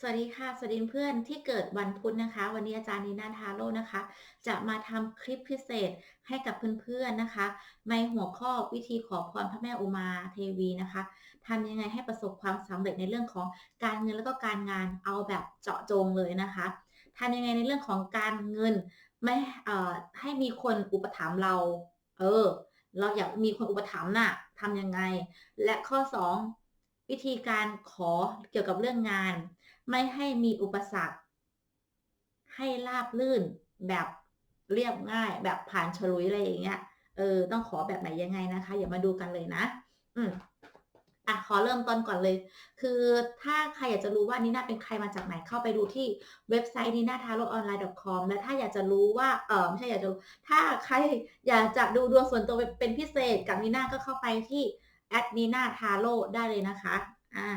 สวัสดีค่ะ สวัสดีเพื่อนที่เกิดวันพุธนะคะ วันนี้อาจารย์นีนาทาโร่นะคะ จะมาทำคลิปพิเศษให้กับเพื่อนๆนะคะ ในหัวข้อวิธีขอพรพระแม่อุมาเทวีนะคะทำยังไงให้ประสบความสำเร็จในเรื่องของการเงินแล้วก็การงานเอาแบบเจาะจงเลยนะคะทำยังไงในเรื่องของการเงินไม่เอ่อให้มีคนอุปถัมภ์เรา เออ เราอยากมีคนอุปถัมภ์น่ะทำยังไง และข้อ 2 วิธีการขอเกี่ยวกับเรื่องงาน ไม่ให้มีอุปสรรค ให้ราบลื่นแบบเรียบง่าย แบบผ่านฉลุยอะไรอย่างเงี้ยเออต้องขอแบบไหนยังไงนะคะอย่ามาดูกันเลยนะ อืมอะขอเริ่มต้นก่อนเลย คือถ้าใครอยากจะรู้ว่านีน่าเป็นใครมาจากไหนเข้าไปดูที่เว็บไซต์นีน่าทาโร่ออนไลน์ .com และถ้าอยากจะรู้ว่าเออไม่ใช่อยากจะถ้าใครอยากจะดูดวงส่วนตัวเป็นพิเศษกับนีน่าก็เข้าไปที่ แอดนีนาทาโร่ได้เลยนะคะอ่า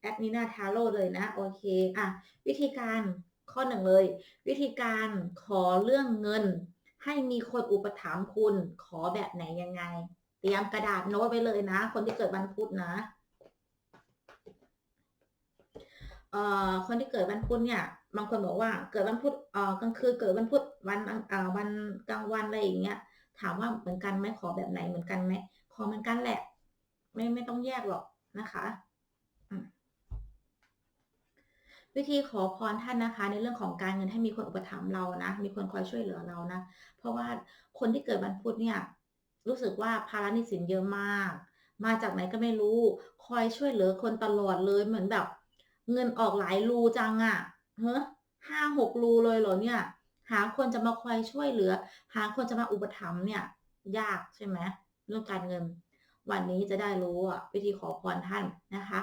แอดนีนาทาโร่เลยนะโอเคอะวิธีการข้อหนึ่งเลย วิธีการขอเรื่องเงิน ให้มีคนอุปถัมภ์คุณขอแบบไหนยังไง เตรียมกระดาษโน้ตไปเลยนะ คนที่เกิดวันพุธนะเอ่อคนที่เกิดวันพุธเนี่ยบางคนบอกว่าเกิดวันพุธเอ่อกลางคืนเกิดวันพุธวันเอ่อวันกลางวันอะไรอย่างเงี้ยถามว่าเหมือนกันไหมขอแบบไหนเหมือนกันไหมขอเหมือนกันแหละ ไม่ไม่ต้องแยกหรอกนะคะวิธีขอพรท่านนะคะ ในเรื่องของการเงินให้มีคนอุปถัมภ์เรานะ มีคนคอยช่วยเหลือเรานะ เพราะว่าคนที่เกิดวันพุธเนี่ย รู้สึกว่าภาระหนี้สินเยอะมาก มาจากไหนก็ไม่รู้ คอยช่วยเหลือคนตลอดเลยเหมือนแบบ เงินออกหลายรูจังอะ่ะเฮ้ห้าหกรูเลยเหรอเนี่ย หาคนจะมาคอยช่วยเหลือ หาคนจะมาอุปถัมภ์เนี่ย ยากใช่ไหมเรื่องการเงิน วันนี้จะได้รู้วิธีขอพรท่านนะคะ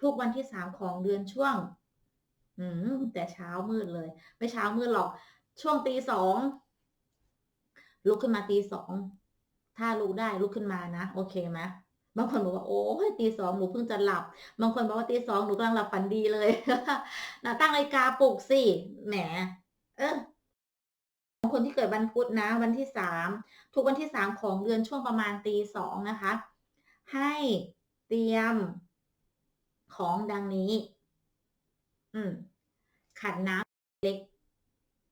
ทุกวันที่สามของเดือนช่วง อืมแต่เช้ามืดเลย ไม่เช้ามืดหรอกช่วงตีสองลุกขึ้นมาตีสองถ้าลุกได้ลุกขึ้นมานะ โอเคไหมบางคนบอกว่าโอ้ยตีสองหนูเพิ่งจะหลับ บางคนบอกว่าตีสองหนูกำลังหลับฝันดีเลยนะตั้งนาฬิกาปลุกสิแหม เออคนที่เกิดวันพุธนะ วันที่สามทุกวันที่สามของเดือนช่วงประมาณตีสองนะคะ ให้เตรียมของดังนี้ อืม ขันน้ำเล็ก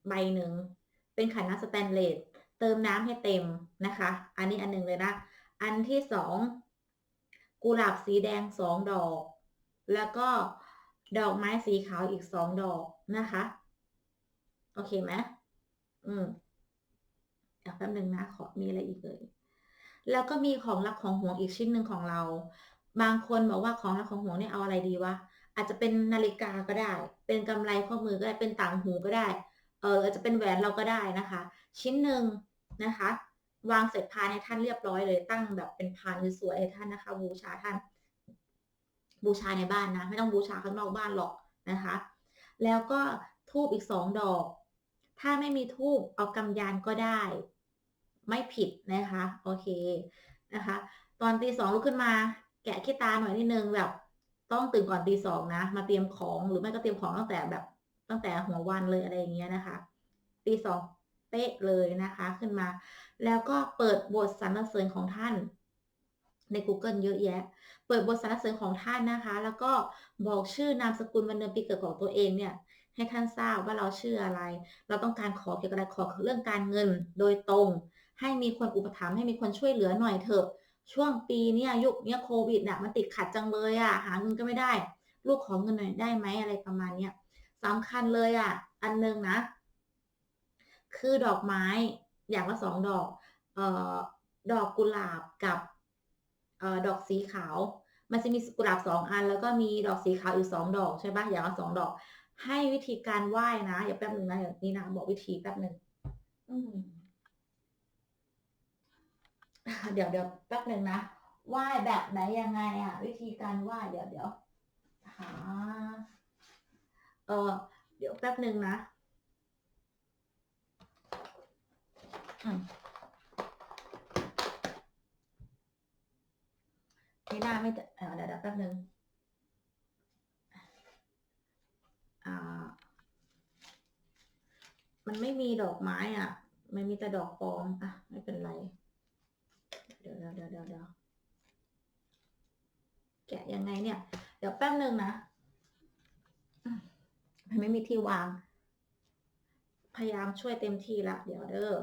ใบหนึ่ง เป็นขันน้ำสแตนเลส เติมน้ำให้เต็มนะคะ อันนี้อันหนึ่งเลยนะ อันที่สองกุหลาบสีแดงสองดอก แล้วก็ดอกไม้สีขาวอีกสองดอกนะคะ โอเคไหมอืมแป๊บนึงนะ ขอมีอะไรอีกเลย แล้วก็มีของรักของห่วงอีกชิ้นหนึ่งของเรา บางคนบอกว่าของรักของห่วงเนี่ยเอาอะไรดีวะ อาจจะเป็นนาฬิกาก็ได้ เป็นกำไรข้อมือก็ได้ เป็นต่างหูก็ได้ เอออาจจะเป็นแหวนเราก็ได้นะคะ ชิ้นหนึ่งนะคะ วางเสร็จพานให้ท่านเรียบร้อยเลย ตั้งแบบเป็นพานสวยๆให้ท่านนะคะ บูชาท่าน บูชาในบ้านนะ ไม่ต้องบูชาข้างนอกบ้านหรอกนะคะ แล้วก็ทูบอีกสองดอก ถ้าไม่มีทูบเอากำยานก็ได้ ไม่ผิดนะคะ โอเคนะคะ ตอนตีสองลุกขึ้นมา แกะขี้ตาหน่อยนิดนึงแบบ ต้องตื่นก่อนตีสองนะ มาเตรียมของหรือไม่ก็เตรียมของตั้งแต่แบบ ตั้งแต่หัววันเลยอะไรอย่างเงี้ยนะคะตีสองเป๊ะเลยนะคะขึ้นมา แล้วก็เปิดบทสรรเสริญของท่านใน Google เยอะแยะ เปิดบทสรรเสริญของท่านนะคะ แล้วก็บอกชื่อนามสกุลวันเดือนปีเกิดของตัวเองเนี่ย ให้ท่านทราบว่าเราชื่ออะไร เราต้องการขอเกี่ยวกับอะไรขอเรื่องการเงินโดยตรง ให้มีคนอุปถัมภ์ให้มีคนช่วยเหลือหน่อยเถอะ ช่วงปีเนี้ยยุคเนี้ยโควิดเนี่ยมันติดขัดจังเลยอะ่ะหาเงินก็ไม่ได้ ลูกขอเงินหน่อยได้ไหมอะไรประมาณเนี้ยสำคัญเลยอะ่ะ อันนึงนะ คือดอกไม้อย่างละสองดอก เอ่อดอกกุหลาบกับเอ่อดอกสีขาว มันจะมีกุหลาบสองอัน แล้วก็มีดอกสีขาวอีกสองดอกใช่ปะอย่างละสองดอก ให้วิธีการไหว้นะอย่าแป๊บหนึ่งนะอย่างนี้นะบอกวิธีแป๊บหนึ่งอืม เดี๋ยวเดี๋ยวแป๊บหนึ่งนะไหว้แบบไหนยังไงอะ วิธีการไหว้เดี๋ยวเดี๋ยวหาเออเดี๋ยวแป๊บหนึ่งนะไม่ได้ไม่เดี๋ยวเดี๋ยวแป๊บหนึ่งอ่า มันไม่มีดอกไม้อะ มันมีแต่ดอกปลอมอะ ไม่เป็นไร ดี๋ยวเดี๋ยวเดี๋ยวเดี๋ยวแกะยังไงเนี่ย เดี๋ยวแป๊บหนึ่งนะไม่มีที่วาง พยายามช่วยเต็มที่ละ เดี๋ยวเด้อ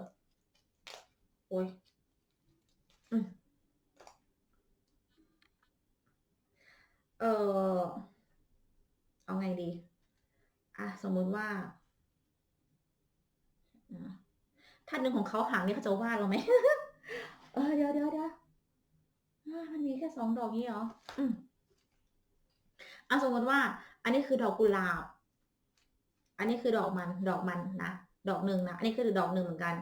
โอ๊ยอเออเอาไงดี?อะสมมุติว่า ถ้าดึงของเขาหางนี่เขาจะว่าเราไหม? เออเดี๋ยวๆๆเออมันมีแค่2ดอกงี้เหรอ?อืมอะสมมติว่า อันนี้คือดอกกุหลาบ อันนี้คือดอกมัน ดอกมันนะ ดอกหนึ่งนะ อันนี้คือดอกหนึ่งเหมือนกัน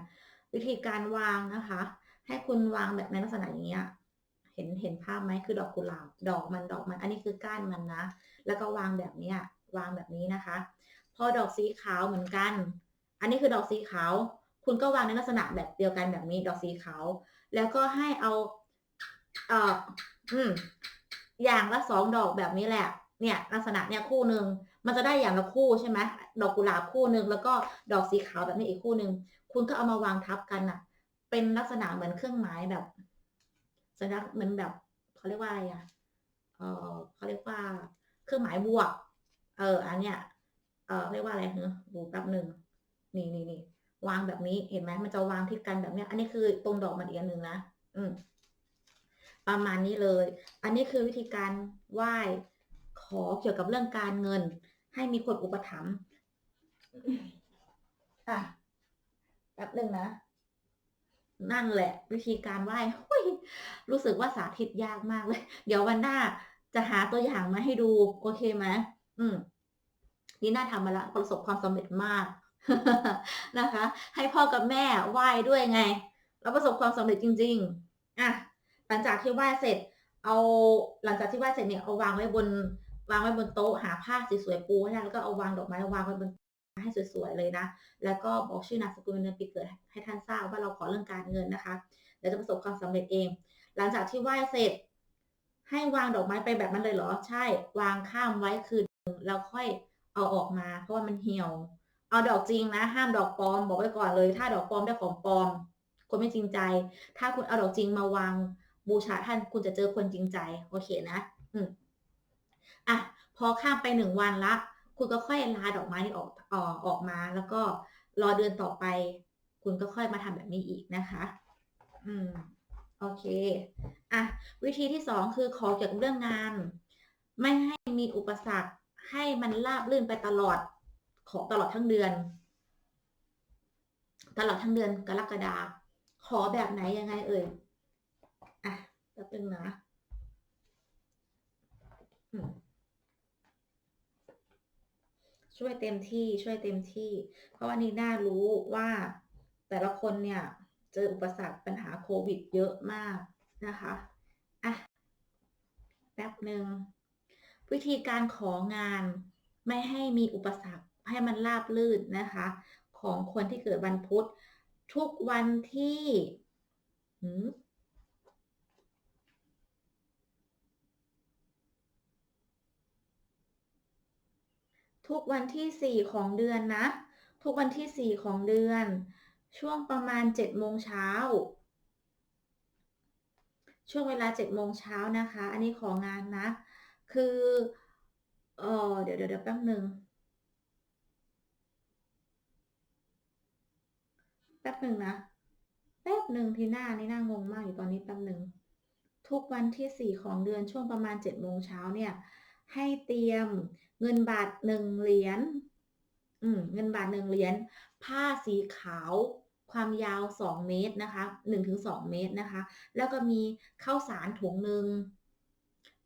วิธีการวางนะคะ ให้คุณวางแบบในลักษณะอย่างเงี้ย เห็นเห็นภาพไหม?คือดอกกุหลาบ ดอกมันดอกมัน อันนี้คือก้านมันนะ แล้วก็วางแบบเนี้ย วางแบบนี้นะคะ พอดอกสีขาวเหมือนกัน อันนี้คือดอกสีขาว คุณก็วางในลักษณะแบบเดียวกันแบบนี้ ดอกสีขาว แล้วก็ให้เอาเอ่ออืมอย่างละ2ดอกแบบนี้แหละ เนี่ย ลักษณะเนี่ยคู่หนึ่งมันจะได้อย่างละคู่ใช่ไหม?ดอกกุหลาบคู่หนึ่งแล้วก็ดอกสีขาวแบบนี้อีกคู่หนึ่งคุณก็เอามาวางทับกันน่ะเป็นลักษณะเหมือนเครื่องหมายแบบสัญลักษณ์เหมือนแบบเขาเรียกว่าอะไรอะเออเขาเรียกว่า เครื่องหมายบวก เออ อันเนี้ยเออเรียกว่าอะไรฮึดูแป๊บหนึ่งนี่ๆๆ วางแบบนี้เห็นไหม?มันจะวางทิศกันแบบนี้อันนี้คือตรงดอกมันอีกอันหนึ่งนะอืมประมาณนี้เลย อันนี้คือวิธีการไหว้ขอเกี่ยวกับเรื่องการเงิน ให้มีคนอุปถัมภ์อะแป๊บหนึ่งนะนั่นแหละ วิธีการไหว้รู้สึกว่าสาธิตยากมากเลย เดี๋ยววันหน้าจะหาตัวอย่างมาให้ดู โอเคไหม?อืมนี่น่าทำมาแล้วประสบความสำเร็จมาก นะคะ ให้พ่อกับแม่ไหว้ด้วยไง แล้วประสบความสำเร็จจริง ๆอะหลังจากที่ไหว้เสร็จ เอาหลังจากที่ไหว้เสร็จเนี่ยเอาวางไว้บนวางไว้บนโต๊ะหาผ้าสวยๆปูให้แล้วก็เอาวางดอกไม้วางไว้บนให้สวยๆเลยนะ แล้วก็บอกชื่อนามสกุลเดือนปีเกิดให้ท่านทราบว่าเราขอเรื่องการเงินนะคะเดี๋ยวจะประสบความสำเร็จเอง หลังจากที่ไหว้เสร็จ ให้วางดอกไม้ไปแบบนั้นเลยเหรอ?ใช่ วางข้ามไว้คืนแล้วค่อยเอาออกมา เพราะว่ามันเหี่ยว เอาดอกจริงนะ ห้ามดอกปลอมบอกไว้ก่อนเลย ถ้าดอกปลอมได้ของปลอม คนไม่จริงใจ ถ้าคุณเอาดอกจริงมาวางบูชาท่านคุณจะเจอคนจริงใจ โอเคนะ อืมอะพอข้ามไป1วันล้วคุณก็ค่อยลาดอกไม้นี้ออกอ่อออกมา แล้วก็รอเดือนต่อไป คุณก็ค่อยมาทำแบบนี้อีกนะคะ อืม โอเค อะ วิธีที่2คือขอเกี่ยวกับเรื่องงาน ไม่ให้มีอุปสรรค ให้มันราบรื่นไปตลอด ขอตลอดทั้งเดือน ตลอดทั้งเดือนกรกฎาขอแบบไหนยังไง เอ่ย?อะแป๊บหนึ่งนะช่วยเต็มที่ช่วยเต็มที่ เพราะว่านีน่ารู้ว่าแต่ละคนเนี่ย เจออุปสรรคปัญหาโควิดเยอะมากนะคะอะแป๊บหนึ่งวิธีการของานไม่ให้มีอุปสรรค ให้มันราบรื่นนะคะ ของคนที่เกิดวันพุธ ทุกวันที่ทุกวันที่ 4 ของเดือนนะ ทุกวันที่ 4 ของเดือน ช่วงประมาณ7โมงเช้า ช่วงเวลา7โมงเช้านะคะ อันนี้ของานนะ คือ เออเดี๋ยวๆๆแป๊บหนึ่ง แป๊บหนึ่งนะแป๊บหนึ่งทีหน่านี่น่างงมากอยู่ตอนนี้แป๊บหนึ่งทุกวันที่ 4 ของเดือนช่วงประมาณ7โมงเช้าเนี่ย ให้เตรียมเงินบาท1เหรียญอืมเงินบาท1เหรียญผ้าสีขาวความยาว 2 เมตรนะคะ 1-2 เมตรนะคะ แล้วก็มีข้าวสารถุงหนึ่ง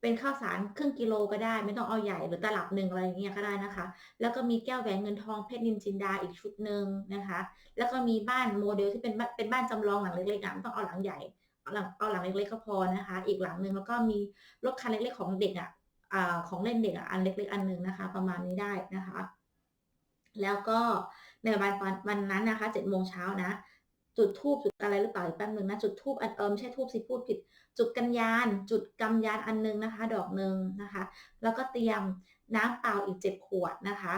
เป็นข้าวสารครึ่งกิโลก็ได้ ไม่ต้องเอาใหญ่หรือตลับหนึ่งอะไรอย่างเงี้ยก็ได้นะคะ แล้วก็มีแก้วแหวนเงินทองเพชรนินจินดาอีกชุดหนึ่งนะคะ แล้วก็มีบ้านโมเดลที่เป็นบ้านเป็นบ้านจำลองหลังเล็กๆอะไม่ต้องเอาหลังใหญ่เอาหลังเอาหลังเล็กๆก็พอนะคะ อีกหลังหนึ่งแล้วก็มีรถคันเล็กๆของเด็กอะอ่าของเล่นเด็กอะอันเล็กๆอันหนึ่งนะคะ ประมาณนี้ได้นะคะ แล้วก็ในวันวันนั้นนะคะ7โมงเช้านะ จุดธูปจุดอะไรหรือเปล่าอีกแป๊บหนึ่งนะจุดธูปอันเออไม่ใช่ธูปสิพูดผิด จุดกัญญาณจุดกำยานอันหนึ่งนะคะ ดอกหนึ่งนะคะ แล้วก็เตรียมน้ำเปล่าอีก7ขวดนะคะ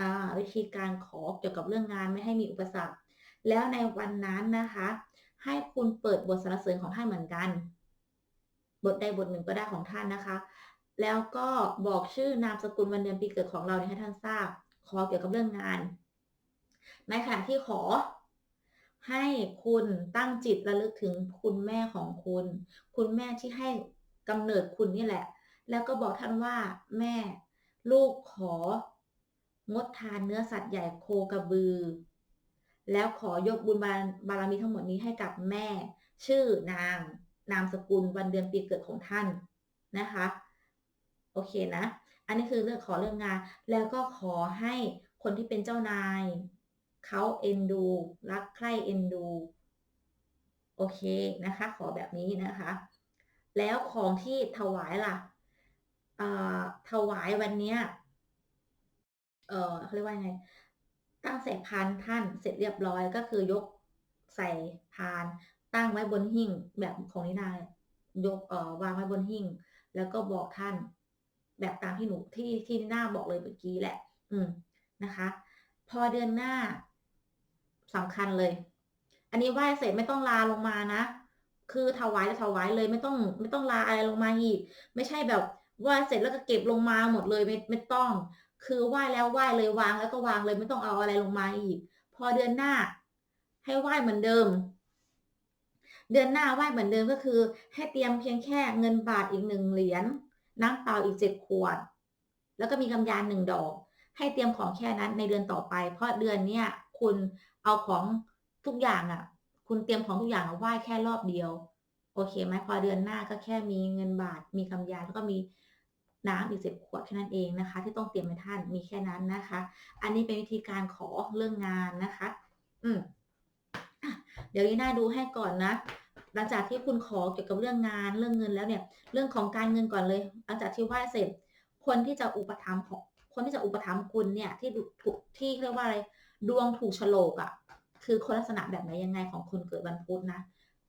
อ่าวิธีการขอเกี่ยวกับเรื่องงานไม่ให้มีอุปสรรค แล้วในวันนั้นนะคะ ให้คุณเปิดบทสรรเสริญของท่านเหมือนกัน บทใดบทหนึ่งก็ได้ของท่านนะคะ แล้วก็บอกชื่อนามสกุลวันเดือนปีเกิดของเราให้ท่านทราบ ขอเกี่ยวกับเรื่องงาน ในขณะที่ขอ ให้คุณตั้งจิตระลึกถึงคุณแม่ของคุณ คุณแม่ที่ให้กำเนิดคุณนี่แหละ แล้วก็บอกท่านว่า แม่ ลูกของดทานเนื้อสัตว์ใหญ่โคกระบือ แล้วขอยกบุญบารบารมีทั้งหมดนี้ให้กับแม่ ชื่อนางนามสกุลวันเดือนปีเกิดของท่านนะคะ โอเคนะ อันนี้คือเรื่องขอเรื่องงาน แล้วก็ขอให้คนที่เป็นเจ้านาย เขาเอ็นดู รักใคร่เอ็นดู โอเคนะคะ ขอแบบนี้นะคะ แล้วของที่ถวายล่ะถวายวันเนี้ยเออเขาเรียกว่าไง ตั้งใส่พานท่านเสร็จเรียบร้อยก็คือยกใส่พานตั้งไว้บนหิ้งแบบของนินายกเอ่อวางไว้บนหิ้งแล้วก็บอกท่าน แบบตามที่หนูที่ที่หน้าบอกเลยเมื่อกี้แหละ อืมนะคะ พอเดือนหน้า สำคัญเลย อันนี้ไหว้เสร็จไม่ต้องลาลงมานะ คือถวายแล้วถวายเลยไม่ต้อง ไม่ต้องลาอะไรลงมาอีก ไม่ใช่แบบไหว้เสร็จแล้วก็เก็บลงมาหมดเลยไม่ไม่ต้อง คือไหว้แล้วไหว้เลยวางแล้วก็วางเลยไม่ต้องเอาอะไรลงมาอีก พอเดือนหน้า ให้ไหว้เหมือนเดิม เดือนหน้าไหว้เหมือนเดิมก็คือ ให้เตรียมเพียงแค่เงินบาทอีกหนึ่งเหรียญน้ำเปล่าอีกเจ็ดขวด แล้วก็มีกำยานหนึ่งดอก ให้เตรียมของแค่นั้นในเดือนต่อไป เพราะเดือนเนี้ยคุณ เอาของทุกอย่างอะ่ะ คุณเตรียมของทุกอย่างไหว้แค่รอบเดียว โอเคไหมพอเดือนหน้าก็แค่มีเงินบาท มีกำยานแล้วก็มีน้ำอีกสิบขวดแค่นั้นเองนะคะ ที่ต้องเตรียมให้ท่านมีแค่นั้นนะคะ อันนี้เป็นวิธีการขอเรื่องงานนะคะ อืมเดี๋ยวยีน่าดูให้ก่อนนะหลังจากที่คุณขอเกี่ยวกับเรื่องงานเรื่องเงินแล้วเนี่ย เรื่องของการเงินก่อนเลยหลังจากที่ไหว้เสร็จ คนที่จะอุปถัมภ์ของคนที่จะอุปถัมภ์คุณเนี่ยที่ถูกที่เรียกว่าอะไรดวงถูกฉลกอะ่ะ คือคนลักษณะแบบไหนยังไงของคนเกิดวันพุธนะ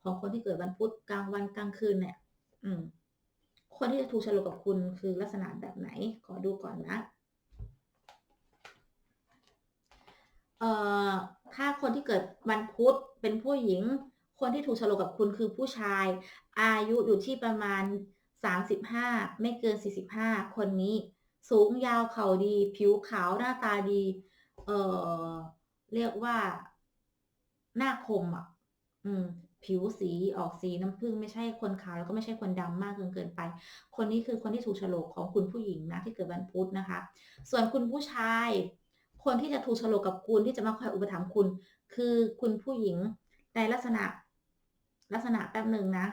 ของคนที่เกิดวันพุธกลางวันกลางคืนเนี่ย อืม คนที่จะถูกฉลกกับคุณคือลักษณะแบบไหน ขอดูก่อนนะ เอ่อ ถ้าคนที่เกิดวันพุธเป็นผู้หญิง คนที่ถูกฉลกกับคุณคือผู้ชาย อายุอยู่ที่ประมาณ 35 ไม่เกิน 45 คนนี้ สูงยาวเข่าดี ผิวขาวหน้าตาดี เออเรียกว่า หน้าคมอะ อืม ผิวสีออกสีน้ำผึ้งไม่ใช่คนขาวแล้วก็ไม่ใช่คนดำมากเกินเกินไป คนนี้คือคนที่ถูกฉลกของคุณผู้หญิงนะที่เกิดวันพุธนะคะ ส่วนคุณผู้ชาย คนที่จะถูกฉลกกับคุณที่จะมาคอยอุปถัมภ์คุณ คือคุณผู้หญิงในลักษณะ ลักษณะแป๊บหนึ่งนะ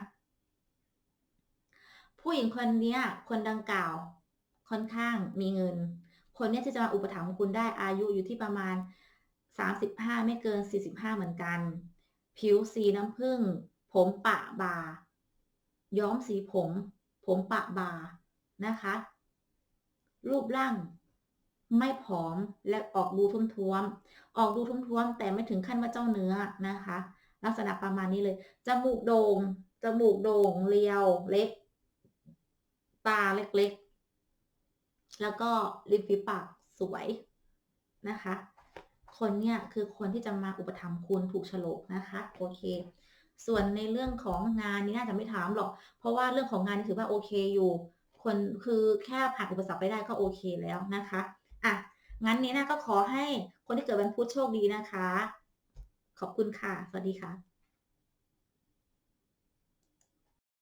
ผู้หญิงคนนี้คนดังกล่าวค่อนข้างมีเงิน คนนี้ที่จะมาอุปถัมภ์คุณได้อายุอยู่ที่ประมาณ 35 ไม่เกิน 45 เหมือนกัน ผิวสีน้ำผึ้ง ผมปะบา ย้อมสีผม ผมปะบา นะคะ รูปร่าง ไม่ผอมและออกดูทุ่มท้วมออกดูทุ่มท้วมแต่ไม่ถึงขั้นว่าเจ้าเนื้อนะคะ ลักษณะประมาณนี้เลย จมูกโดง่ง จมูกโด่ง เรียว เล็ก ตาเล็กๆ แล้วก็ริมฝีปากสวยนะคะ คนเนี่ยคือคนที่จะมาอุปถัมภ์คุณถูกฉลกนะคะโอเค ส่วนในเรื่องของงานนี้น่าจะไม่ถามหรอก เพราะว่าเรื่องของงานถือว่าโอเคอยู่ คนคือแค่ผ่านอุปสรรคไปได้ก็โอเคแล้วนะคะอะงั้นนี้นะก็ขอให้คนที่เกิดวันพุธโชคดีนะคะ ขอบคุณค่ะ สวัสดีค่ะ